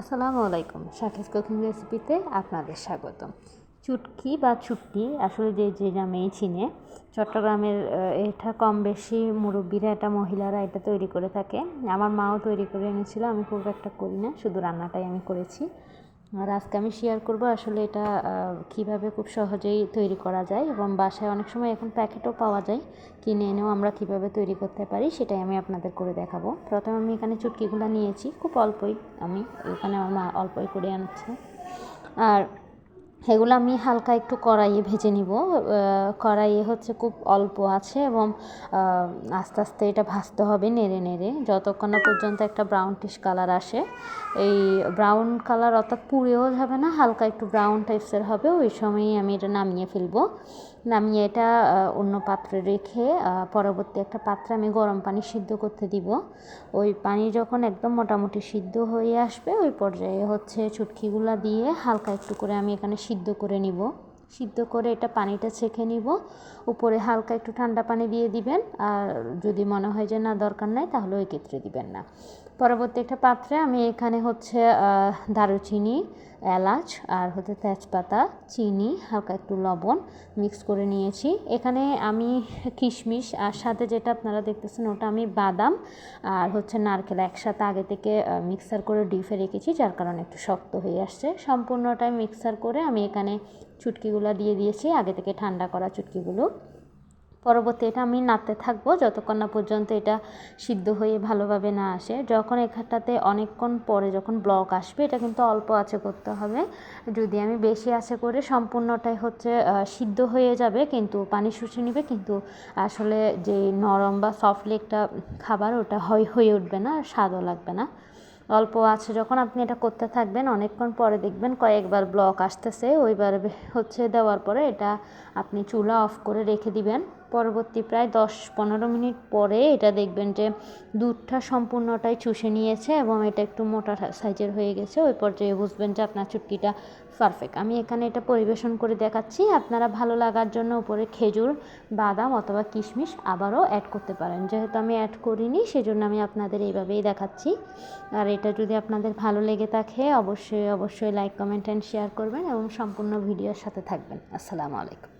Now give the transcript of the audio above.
আসসালামু আলাইকুম শাকিজ কুকিং রেসিপিতে আপনাদের স্বাগত চুটকি বা চুটকি, আসলে যে যে নামেই চিনে, চট্টগ্রামের এটা কম বেশি মুরব্বীরা এটা, মহিলারা এটা তৈরি করে থাকে। আমার মাও তৈরি করে এনেছিল, আমি খুব একটা করি না, শুধু রান্নাটাই আমি করেছি। আর আজকে আমি শেয়ার করব আসলে এটা কীভাবে খুব সহজেই তৈরি করা যায় এবং বাসায় অনেক সময় এখন প্যাকেটও পাওয়া যায়, কিনে এনেও আমরা কীভাবে তৈরি করতে পারি সেটাই আমি আপনাদের করে দেখাবো। প্রথমে আমি এখানে চুটকিগুলো নিয়েছি, খুব অল্পই আমি, এখানে আমার মা অল্পই করে আনছে। আর এগুলো আমি হালকা একটু কড়াইয়ে ভেজে নিব। কড়াইয়ে হচ্ছে খুব অল্প আছে এবং আস্তে আস্তে এটা ভাজতে হবে নেড়ে নেড়ে। যতক্ষণ না পর্যন্ত একটা ব্রাউনটিশ কালার আসে। এই ব্রাউন কালার অর্থাৎ পুড়েও যাবে না, হালকা একটু ব্রাউন টাইপসের হবে, ওই সময়ই আমি এটা নামিয়ে ফেলব। নামিয়ে এটা অন্য পাত্রে রেখে পরবর্তী একটা পাত্রে আমি গরম পানি সিদ্ধ করতে দিব। ওই পানি যখন একদম মোটামুটি সিদ্ধ হয়ে আসবে, ওই পর্যায়ে হচ্ছে চুটকিগুলা দিয়ে হালকা একটু করে আমি এখানে সিদ্ধ করে নিব। সিদ্ধ করে এটা পানিটা ছেঁকে নিব। উপরে হালকা একটু ঠান্ডা পানি দিয়ে দিবেন। আর যদি মনে হয় যে না, দরকার নাই, তাহলে ওই ক্ষেত্রে দিবেন না। পরবর্তী একটা পাত্রে আমি এখানে হচ্ছে দারুচিনি এলাচ আর হচ্ছে তেজপাতা, চিনি, হালকা একটু লবণ মিক্স করে নিয়েছি। এখানে আমি কিশমিশ আর সাথে যেটা আপনারা দেখতেছেন ওটা আমি বাদাম আর হচ্ছে নারকেল একসাথে আগে থেকে মিক্সার করে ডিপে রেখেছি, যার কারণে একটু শক্ত হয়ে আসছে। সম্পূর্ণটাই মিক্সার করে আমি এখানে চুটকিগুলো দিয়ে দিয়েছি, আগে থেকে ঠান্ডা করা চুটকিগুলো। পরবর্তী এটা আমি নাড়তে থাকব যতক্ষণ না পর্যন্ত এটা সিদ্ধ হয়ে ভালোভাবে না আসে। যখন এখানটাতে অনেকক্ষণ পরে যখন ব্লক আসবে, এটা কিন্তু অল্প আছে করতে হবে। যদি আমি বেশি আছে করে সম্পূর্ণটাই হচ্ছে সিদ্ধ হয়ে যাবে, কিন্তু পানি শুষে নেবে, কিন্তু আসলে যে নরম বা সফটলি একটা খাবার, ওটা হয়, হয়ে উঠবে না স্বাদও লাগবে না। অল্প আছে যখন আপনি এটা করতে থাকবেন, অনেকক্ষণ পরে দেখবেন কয়েকবার ব্লক আসতেছে, ওইবার হচ্ছে দেওয়ার পরে এটা আপনি চুলা অফ করে রেখে দিবেন। পরবর্তী প্রায় দশ পনেরো মিনিট পরে এটা দেখবেন যে দুধটা সম্পূর্ণটাই চুষে নিয়েছে এবং এটা একটু মোটা সাইজের হয়ে গেছে, ওই পর্যায়ে বুঝবেন যে আপনার চুটকিটা পারফেক্ট আমি এখানে এটা পরিবেশন করে দেখাচ্ছি, আপনারা ভালো লাগার জন্য উপরে খেজুর, বাদাম অথবা কিশমিশ আবারও অ্যাড করতে পারেন। যেহেতু আমি অ্যাড করিনি, সেজন্য আমি আপনাদের এইভাবেই দেখাচ্ছি। আর এটা যদি আপনাদের ভালো লেগে থাকে, অবশ্যই অবশ্যই লাইক কমেন্ট অ্যান্ড শেয়ার করবেন এবং সম্পূর্ণ ভিডিওর সাথে থাকবেন। আসসালামু আলাইকুম।